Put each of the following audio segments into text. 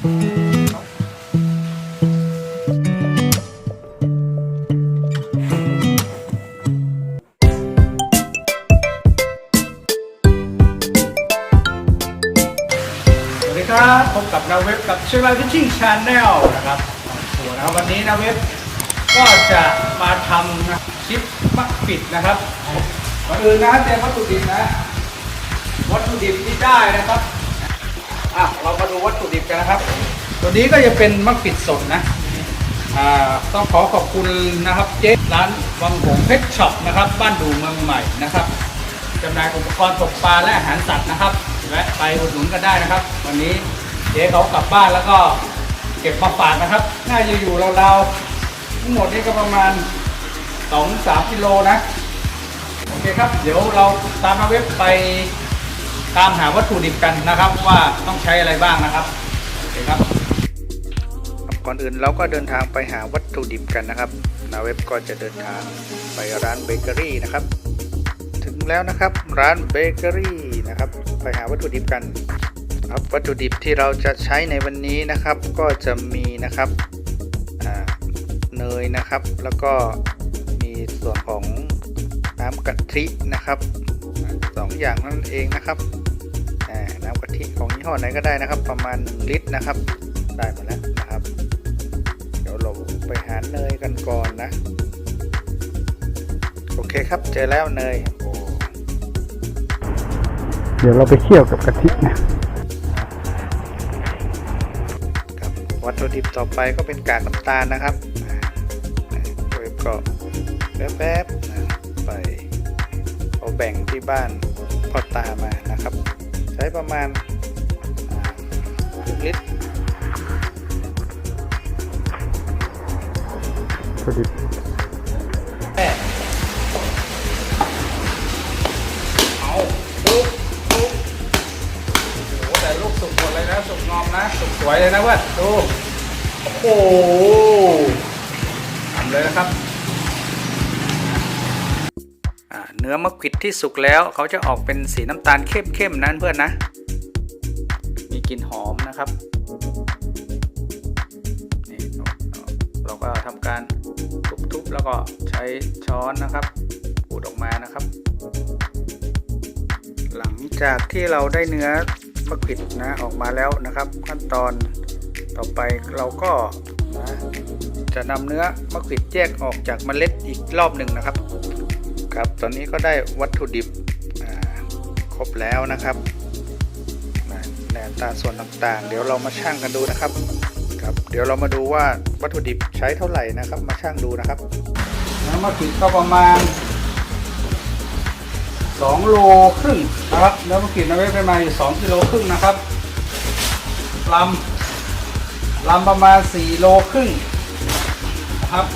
สวัสดีครับพบกับนาเว็บกับเชียงรายฟิชชิ่งชาแนลนะครับส่วนนะครับวันนี้นาเว็บก็จะมาทำนะคลิปมักปิดนะครับก่อนอื่นนะเตรียมวัตถุดิบนะ วัตถุดิบที่ได้นะครับ อะเรามาดูวัตถุดิบกันนะครับ ตัวนี้ก็จะเป็นมักปิดสดนะอ่าต้องขอขอบคุณนะครับเจ๊ร้านวังหงเพชรช็อปนะครับ บ้านดูเมืองใหม่นะครับจำหน่ายอุปกรณ์ตกปลาและอาหารสัตว์นะครับแวะไปอุดหนุนกันได้นะครับ วันนี้เจ๊เขากลับบ้านแล้วก็เก็บมาฝากนะครับ น่าจะอยู่ราวๆทั้งหมดนี่ก็ประมาณ 2-3กิโลนะ โอเคครับ เดี๋ยวเราตามมาเว็บไป ตามหาวัตถุดิบกันนะครับ ว่าต้องใช้อะไรบ้างนะครับโอเคครับ ก่อนอื่นเราก็เดินทางไปหาวัตถุดิบกันนะครับนาเว็บก็จะเดินทางไปร้านเบเกอรี่นะครับ ถึงแล้วนะครับร้านเบเกอรี่นะครับ ไปหาวัตถุดิบกันครับวัตถุดิบที่เราจะใช้ในวันนี้นะครับ ก็จะมีนะครับเนยนะครับ แล้วก็มีส่วนของน้ำกะทินะครับสองอย่างนั่นเองนะครับ ทิของยี่ห้อไหนก็ได้นะครับ ประมาณ 1 ลิตรนะครับ ได้มาแล้วนะครับ เดี๋ยวเราไปหาเนยกันก่อนนะ โอเคครับเจอแล้วเนยโอ้เดี๋ยวเราไปเคี่ยวกับกะทินะครับวัตถุดิบต่อไปก็เป็นกากน้ำตาลนะครับอ่าเว็บก็แป๊บๆนะไปเอาแบ่งที่บ้านพ่อตามานะครับ ใช้ประมาณอ่า ครึ่งลิตรวัตถุดิบแม่เอาปุ๊บปุ๊บโอ้โหแต่ลูกสุกหมดเลยนะ สุกงอมนะ สุกสวยเลยนะเว้ยดูโอ้โหทำเลยนะครับอ่าเนื้อมะขวิดที่สุกแล้วเขาจะออกเป็นสีน้ำตาลเข้มๆนั้นเพื่อนนะมี กลิ่นหอมนะครับนี่เราก็ทำการทุบๆแล้วก็ใช้ช้อนนะครับขูดออกมานะครับ หลังจากที่เราได้เนื้อมะขิดนะออกมาแล้วนะครับ ขั้นตอนต่อไปเราก็นะจะนำเนื้อมะขิดแยกออกจากเมล็ดอีกรอบหนึ่งนะครับ ครับตอนนี้ก็ได้วัตถุดิบครบแล้วนะครับ แหนตาส่วนต่างๆ เดี๋ยวเรามาชั่งกันดูนะครับครับ เดี๋ยวเรามาดูว่าวัตถุดิบใช้เท่าไหร่นะครับ มาชั่งดูนะครับน้ำมะกรูดก็ประมาณ2โลครึ่งนะครับแล้วมะกรูดนะเว้ยปมาอยู่2กิโลครึ่งนะครับลำลำประมาณ4โลครึ่งนะครับ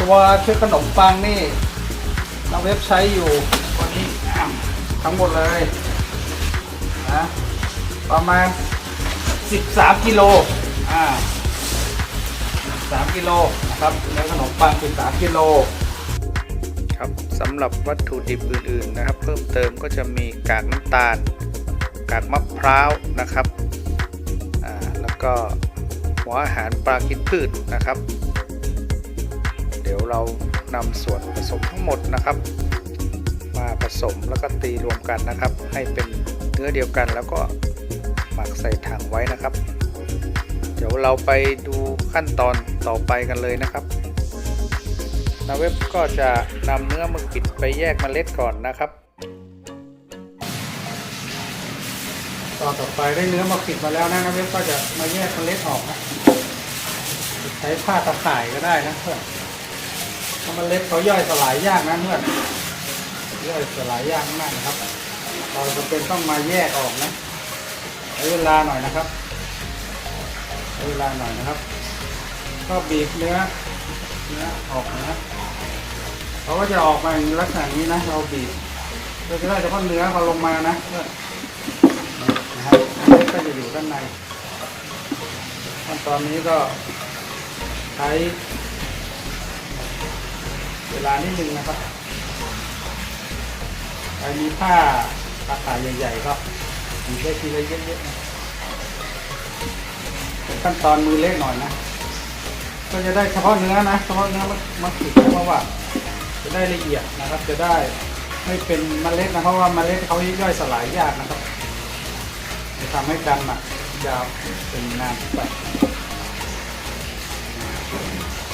ตัวเชื้อขนมปังนี่น้องเว็บใช้อยู่วันนี้ทั้งหมดเลย นะประมาณ 13 กิโลอ่า3กิโลนะครับเนื้อขนมปัง13กิโลครับสำหรับวัตถุดิบอื่นๆนะครับ เพิ่มเติมก็จะมีกากน้ำตาล กากมะพร้าวนะครับอ่าแล้วก็หัวอาหารปลากินพืชนะครับ เดี๋ยวเรานำส่วนผสมทั้งหมดนะครับ มาผสมแล้วก็ตีรวมกันนะครับ ให้เป็น เนื้อเดียวกันแล้วก็หมักใส่ถังไว้นะครับ เดี๋ยวเราไปดูขั้นตอนต่อไปกันเลยนะครับนาเว็บก็จะนำเนื้อมะกิดไปแยกเมล็ดก่อนนะครับ ตอนต่อไปได้เนื้อมาปิดมาแล้วนะนะเว็บก็จะมาแยกเมล็ดออกนะใช้ผ้าตะข่ายก็ได้นะเพื่อนเพราะเมล็ดเขาย่อยสลายยากนะเพื่อนย่อยสลายยากมากนะครับ เราจำเป็นต้องมาแยกออกนะใช้เวลาหน่อยนะครับใช้เวลาหน่อยนะครับ ก็บีบเนื้อเนื้อออกนะเขาก็จะออกมาในลักษณะนี้นะ เราบีบเราจะได้เฉพาะเนื้อเขาลงมานะนะครับอันนี้ก็จะอยู่ด้านในขั้นตอนนี้ก็ใช้เวลานิดนึงนะครับใครมีผ้า ตาขาใหญ่ๆก็บีได้ทีละเยอะๆนขั้นตอนมือเล็กหน่อยนะ ก็จะได้เฉพาะเนื้อนะเฉพาะเนื้อมามาขีดเพราะว่าจะได้ละเอียดนะครับ จะได้ไม่เป็นเมล็ดนะเพราะว่าเมล็ดเขาย่อยสลายยากนะครับ จะทำให้การหมักยาวเป็นนานไป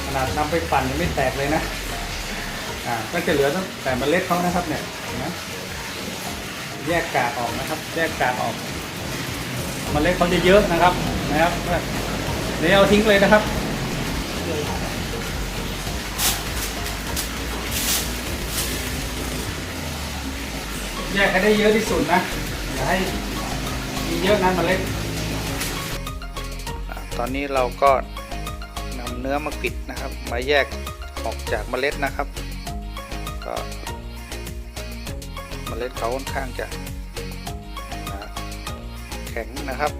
ขนาดนำไปปั่นยังไม่แตกเลยนะอ่าก็จะเหลือตั้งแต่เมล็ดเขานะครับเนี่ยเห็นไหม แยกกากออกนะครับ แยกกากออกเมล็ดเขาจะเยอะนะครับนะครับเดี๋ยวเอาทิ้งเลยนะครับแยกให้ได้เยอะที่สุดนะอย่าให้มีเยอะนะเมล็ดตอนนี้เราก็นำเนื้อมาปิดนะครับ มาแยกออกจากเมล็ดนะครับ ก็ เมล็ดเขาค่อนข้างจะแข็งนะครับ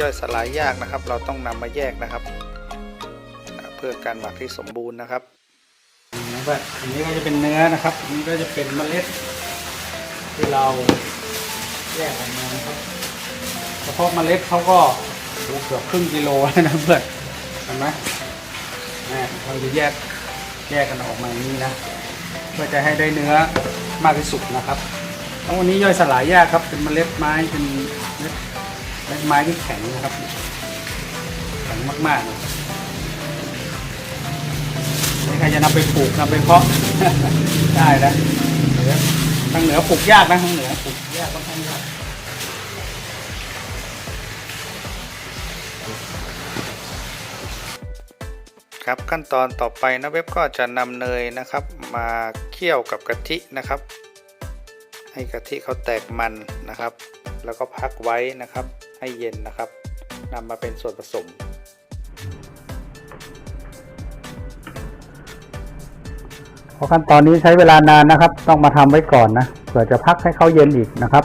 ย่อยสลายยากนะครับ เราต้องนำมาแยกนะครับ เพื่อการหมักที่สมบูรณ์นะครับนะครับอันนี้ก็จะเป็นเนื้อนะครับอันนี้ก็จะเป็นเมล็ด ที่เราแยกออกมานะครับเฉพาะเมล็ดเขาก็เกือบครึ่งกิโลนะเพื่อนเห็นไหมนี่เราจะแยกแยกกันออกมาอย่างนี้นะ เพื่อจะให้ได้เนื้อมากที่สุดนะครับ เพราะวันนี้ย่อยสลายยากครับ เป็นเมล็ดไม้เป็นเมล็ดไม้ที่แข็งนะครับ แข็งมากๆเลยนี่ใครจะนำไปปลูกนำไปเพาะได้นะเหนือทางเหนือปลูกยากนะทางเหนือปลูกยากค่อนข้างยากครับขั้นตอนต่อไปนะเว็บก็จะนำเนยนะครับ มาเคี่ยวกับกะทินะครับ ให้กะทิเขาแตกมันนะครับ แล้วก็พักไว้นะครับ ให้เย็นนะครับนำมาเป็นส่วนผสมเพราะขั้นตอนนี้ใช้เวลานานนะครับ ต้องมาทำไว้ก่อนนะเผื่อจะพักให้เขาเย็นอีกนะครับ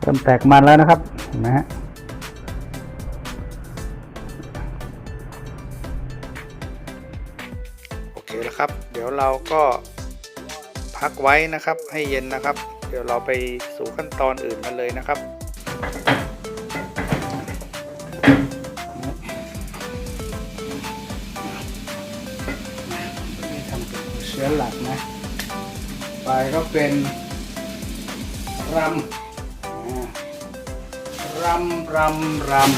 เริ่มแตกมันแล้วนะครับเห็นไหมฮะ ดี๋ยวเราก็พักไว้นะครับให้เย็นนะครับ เดี๋ยวเราไปสู่ขั้นตอนอื่นกันเลยนะครับ นี่ทำเป็นเชื้อหลักนะ ไปก็เป็นรำรำรำรำ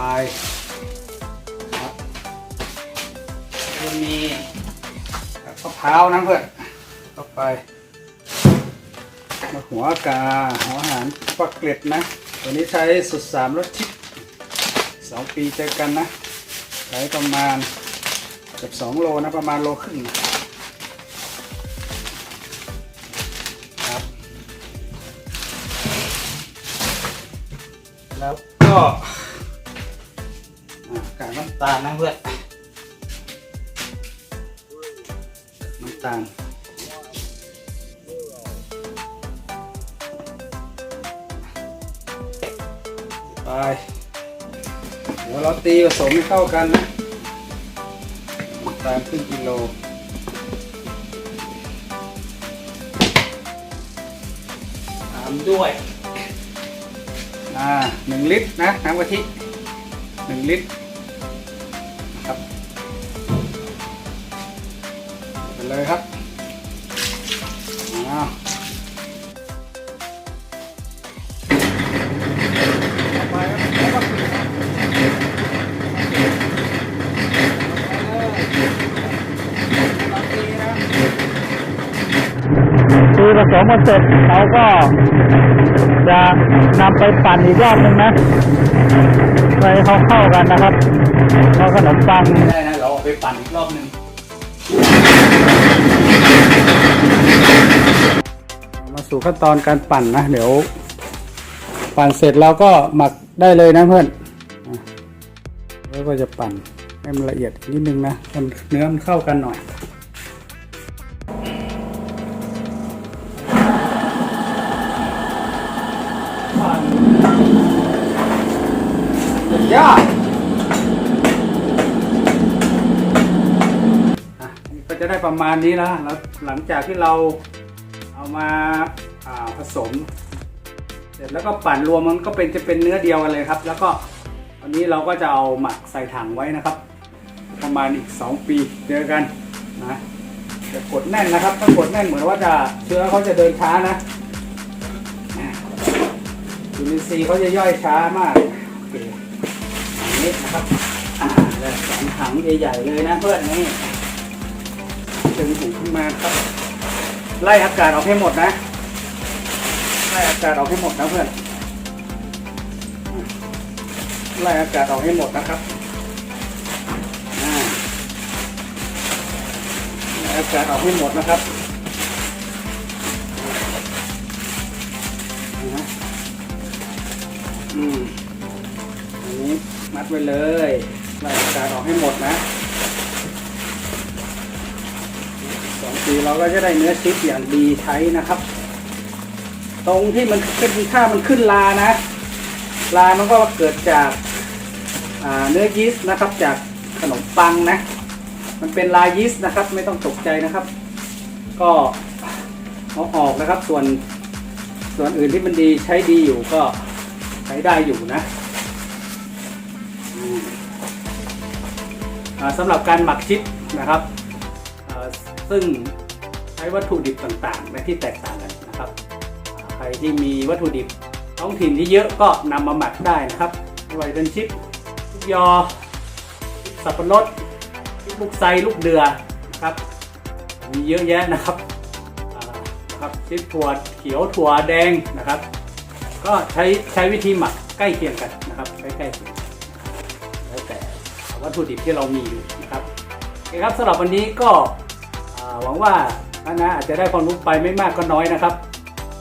ไปครับจะมีมะพร้าวนะเพื่อนเข้าไปมะหัวกาหัวอาหารปักเกล็ดนะ ตัวนี้ใช้สุดสามรสชิปสองปีเจอกันนะใช้ประมาณเกือบสองโลนะประมาณโลครึ่งครับ แล้วก็ ตาลนะเพื่อนน้ำตาลไปเดี๋ยวเราตีผสมให้เข้ากันนะน้ำตาลครึ่งกิโลตามด้วยอ่าหนึ่งลิตรนะน้ำกะทิหนึ่งลิตร เลยครับอ้าวไปครับแล้วก็ตีผสมมาเสร็จเราก็จะนำไปปั่นอีกรอบหนึ่งนะไปเขาเข้ากันนะครับเราขนมปังได้นะเราเอาไปปั่นอีกรอบหนึ่ง มาสู่ขั้นตอนการปั่นนะ เดี๋ยว ปั่นเสร็จแล้วก็หมักได้เลยนะเพื่อนแล้วก็จะปั่นให้มันละเอียดนิดนึงนะมันเนื้อมันเข้ากันหน่อยปั่นยอด ประมาณนี้แล้วแล้วหลังจากที่เราเอามาาผสม เสร็จแล้วก็ปั่นรวมมันก็เป็นจะเป็นเนื้อเดียวกันเลยครับ แล้วก็วันนี้เราก็จะเอาหมักใส่ถังไว้นะครับ ประมาณอีก 2 ปีเจอกันนะจะกดแน่นนะครับถ้ากดแน่นเหมือนว่าจะเชื้อเขาจะเดินช้านะยูนิซีย์เขาจะย่อยช้ามากโอเคอันนี้นะครับอ่าแล้วสองถังใหญ่ๆเลยนะเพื่อนนี่ ดึงถุงขึ้นมาครับ ไล่อากาศออกให้หมดนะ ไล่อากาศออกให้หมดนะเพื่อน ไล่อากาศออกให้หมดนะครับไล่อากาศออกให้หมดนะครับอืมอันนี้มัดไว้เลยไล่อากาศออกให้หมดนะสองปี เราก็จะได้เนื้อชิปอย่างดีใช้นะครับ ตรงที่มันขึ้นถ้ามันขึ้นลานะ ลามันก็เกิดจากาเนื้อยีสต์นะครับ จากขนมปังนะ มันเป็นลายีสต์นะครับ ไม่ต้องตกใจนะครับ ก็เอาออกนะครับ ส่วนส่วนอื่นที่มันดีใช้ดีอยู่ก็ใช้ได้อยู่นะสำหรับการหมักชิปนะครับซึ่ง ช้วัตถุดิบต่างๆและที่แตกต่างกันนะครับ ใครที่มีวัตถุดิบท้องถิ่นที่เยอะก็นำมาหมักได้นะครับไม่ว่าจะเป็นชิปยอสับปะรดลูกไซลูกเดือนะครับ มีเยอะแยะนะครับนะครับชิปถั่วเขียวถั่วแดงนะครับ ก็ใช้ใช้วิธีหมักใกล้เคียงกันนะครับใกล้ๆเคียงแล้วแต่วัตถุดิบที่เรามีอยู่นะครับโอเคครับสำหรับวันนี้ก็หวังว่าานะอาจจะได้ความรู้ไปไม่มากก็น้อยนะครับ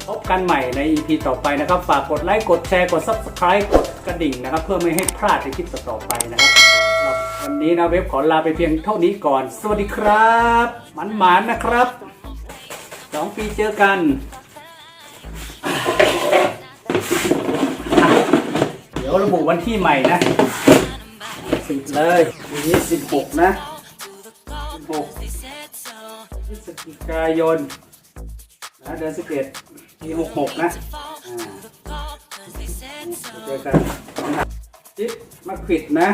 พบกันใหม่ใน EP ต่อไปนะครับ ฝากกดไลค์ กดแชร์ กด Subscribe กดกระดิ่งนะครับ เพื่อไม่ให้พลาดในคลิปต่อๆไปนะครับวันนี้นะเว็บขอลาไปเพียงเท่านี้ก่อน สวัสดีครับหมันหมานนะครับสองปีเจอกันเดี๋ยวระบุวันที่ใหม่นะสิบเลยวันนี้สิบหกนะ จิกายนนะเดือนสิบเอ็ดปีหกหกนะอ่าเจอกันชิปมะขิดนะ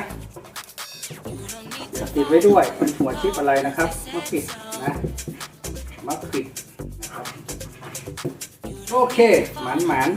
เดี๋ยวติดไว้ด้วยเป็นหัวชิปอะไรนะครับมะขิดนะมะขิดนะครับโอเคหมันหมัน